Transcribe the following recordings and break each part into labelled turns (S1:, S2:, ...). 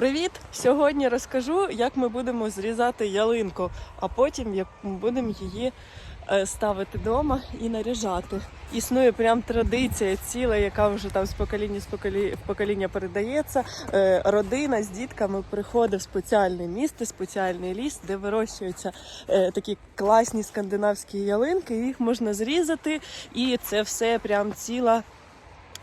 S1: Привіт! Сьогодні розкажу, як ми будемо зрізати ялинку, а потім будемо її е, ставити вдома і наряжати. Існує прям традиція ціла, яка вже там з покоління з поколі... покоління передається. Е, Родина з дітками приходить в спеціальне місце, спеціальний ліс, де вирощуються е, такі класні скандинавські ялинки. Їх можна зрізати, і це все прям ціла.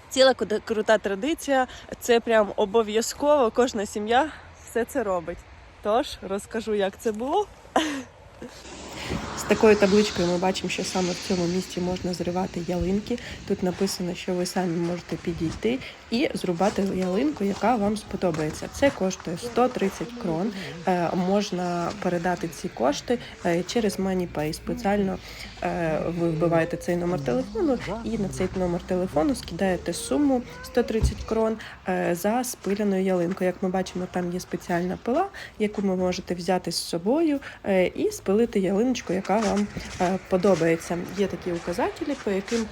S1: Ціла крута традиція, це прям обов'язково. Кожна сім'я все це робить. Тож розкажу, як це було. З такою табличкою ми бачимо, що саме в цьому місці можна зривати ялинки. Тут написано, що ви самі можете підійти і зрубати ялинку, яка вам сподобається. Це коштує 130 крон. Е, можна передати ці кошти е, через MoneyPay. Спеціально е, ви вбиваєте цей номер телефону і на цей номер телефону скидаєте суму 130 крон за спиленою ялинкою. Як ми бачимо, там є спеціальна пила, яку ви можете взяти з собою і спилити ялиночку, яка вам е, подобається. Є такі указателі, по яким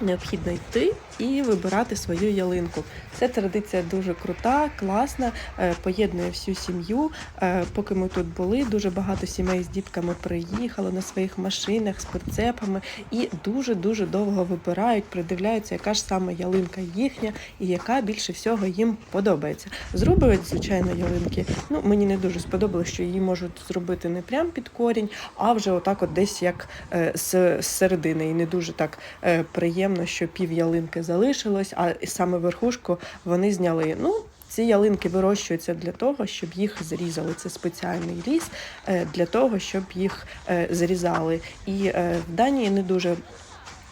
S1: необхідно йти і вибирати свою ялинку. Ця традиція дуже крута, класна, е, поєднує всю сім'ю. Е, Поки ми тут були, дуже багато сімей з дітками приїхало на своїх машинах з прицепами і дуже дуже довго вибирають, придивляються, яка ж саме ялинка їхня і яка більше всього їм подобається. Зроблюють, звичайно, ялинки. Ну мені не дуже сподобалося, що її можуть зробити не прям під корінь, а вже отак, от десь як е, з середини. І не дуже так е, приємно, що пів ялинки залишилось, а саме верхушку вони зняли. Ну, ці ялинки вирощуються для того, щоб їх зрізали. Це спеціальний ліс е, для того, щоб їх е, зрізали. І е, в Данії не дуже.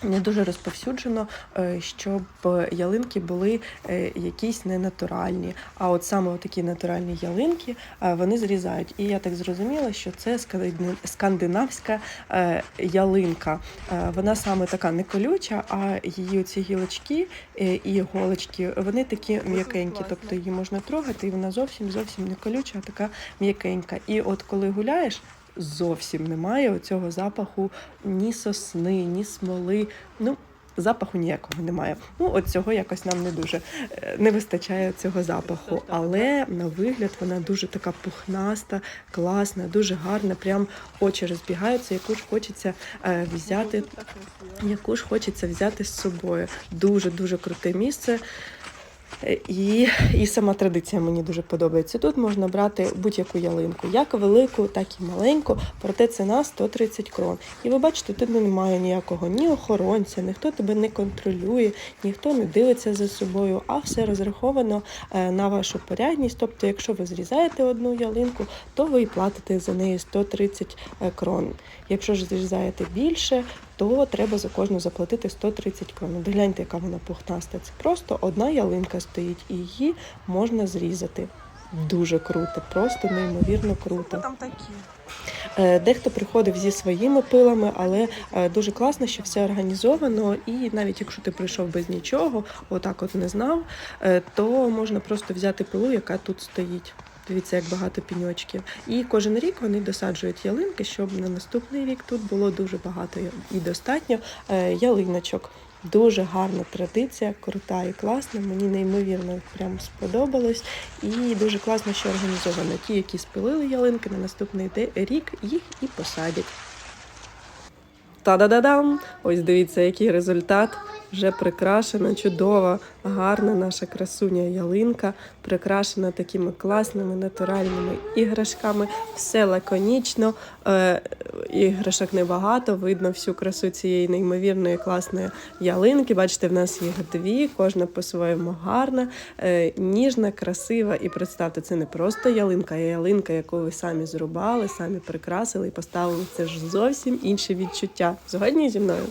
S1: Не дуже розповсюджено, е, щоб ялинки були е, якісь ненатуральні. А от саме такі натуральні ялинки е, вони зрізають. І я так зрозуміла, що це скандин- скандинавська е, ялинка. Е, Вона саме така не колюча, а її ці гілочки е, і голочки вони такі м'якенькі. Тобто її можна трогати, і вона зовсім зовсім не колюча, а така м'якенька. І от коли гуляєш. Зовсім немає цього запаху ні сосни, ні смоли. Ну, запаху ніякого немає. Ну, от цього якось нам не дуже е, не вистачає цього запаху. Але на вигляд вона дуже така пухнаста, класна, дуже гарна. Прям очі розбігаються, яку ж хочеться е, взяти, яку ж хочеться взяти з собою. Дуже дуже круте місце. Е, І, і сама традиція мені дуже подобається. Тут можна брати будь-яку ялинку, як велику, так і маленьку, проте ціна 130 крон. І ви бачите, тут немає ніякого ні охоронця, ніхто тебе не контролює, ніхто не дивиться за собою, а все розраховано е, на вашу порядність. Тобто, якщо ви зрізаєте одну ялинку, то ви і платите за неї 130 крон. Якщо ж зрізаєте більше, то треба за кожну заплатити 130 крон. От Гляньте, яка вона пухнаста. Це просто одна ялинка стоїть, і її можна зрізати. Дуже круто, просто неймовірно круто.
S2: Там такі.
S1: Е, Дехто приходив зі своїми пилами, але е, дуже класно, що все організовано. І навіть якщо ти прийшов без нічого, отак от не знав, е, то можна просто взяти пилу, яка тут стоїть. Дивіться, як багато піньочків. І кожен рік вони досаджують ялинки, щоб на наступний рік тут було дуже багато і достатньо е, ялиночок. Дуже гарна традиція, крута і класна. Мені неймовірно прям сподобалось. І дуже класно, що організовано. Ті, які спилили ялинки, на наступний рік їх і посадять. Та-да-да-дам! Ось дивіться, який результат. Вже прикрашена, чудова, гарна наша красуня ялинка, прикрашена такими класними натуральними іграшками. Все лаконічно, е, іграшок небагато, видно всю красу цієї неймовірної класної ялинки. Бачите, в нас їх дві, кожна по-своєму гарна, е, ніжна, красива. І представте, це не просто ялинка, а ялинка, яку ви самі зрубали, самі прикрасили і поставили. Це ж зовсім інші відчуття. Згодні зі мною?